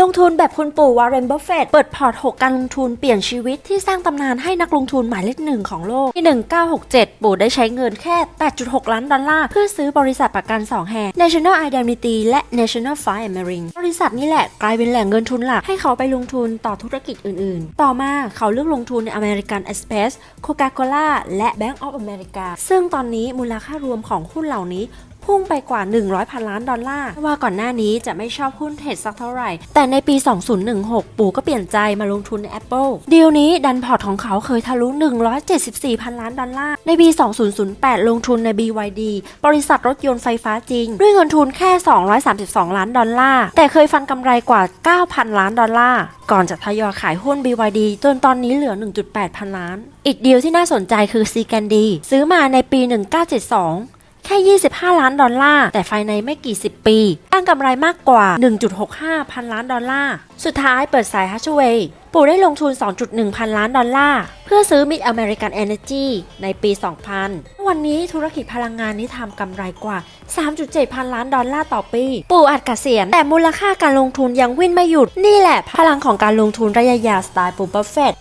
ลงทุนแบบคุณปู่วอร์เรนบัฟเฟตเปิดพอร์ต 6 การลงทุนเปลี่ยนชีวิตที่สร้างตำนานให้นักลงทุนหมายเลขหนึ่งของโลก ที่ 1967 ปู่ได้ใช้เงินแค่ 8.6 ล้านดอลลาร์ เพื่อซื้อบริษัทประกัน 2 แห่ง National Indemnity และ National Fire and Marine บริษัทนี้แหละกลายเป็นแหล่งเงินทุนหลักให้เขาไปลงทุนต่อธุรกิจอื่นๆ ต่อมาเขาเลือกลงทุนใน American Express Coca-Cola และ Bank of America ซึ่งตอนนี้มูลค่ารวมของหุ้นเหล่านี้ พุ่งไปกว่า 100พันล้านดอลลาร์ว่าก่อนหน้านี้จะไม่ชอบหุ้นเทรดสักเท่าไหร่ แต่ในปี 2016 ปู่ก็เปลี่ยนใจมาลงทุนใน Apple ดีลนี้ดันพอร์ตของเขาเคยทะลุ 174พันล้านดอลลาร์ ในปี 2008 ลงทุนใน BYD บริษัทรถยนต์ไฟฟ้าจริงด้วยเงินทุนแค่ 232 ล้านดอลลาร์ แต่เคยฟันกำไรกว่า 9,000 ล้านดอลลาร์ ก่อนจะทยอยขายหุ้น BYD จนตอนนี้เหลือ 1.8 พันล้าน อีกดีลที่น่าสนใจคือ c ีแกนดีซื้อมาในปี 1972 แค่ 25 ล้านดอลลาร์ แต่ภายในไม่กี่สิบปีตั้งกำไรมากกว่า 1.65 พันล้านดอลลาร์ สุดท้ายเปิดสายฮัชเวย์ปู่ได้ลงทุน 2.1 พันล้านดอลลาร์ เพื่อซื้อ Mid American Energy ในปี 2000 วันนี้ธุรกิจพลังงานนี้ทำกำไรกว่า 3.7 พันล้านดอลลาร์ต่อปี ปู่อาจเกษียณแต่มูลค่าการลงทุนยังวิ่นไม่หยุด นี่แหละพลังของการลงทุนระยะยาวสไตล์ปู่บัฟเฟต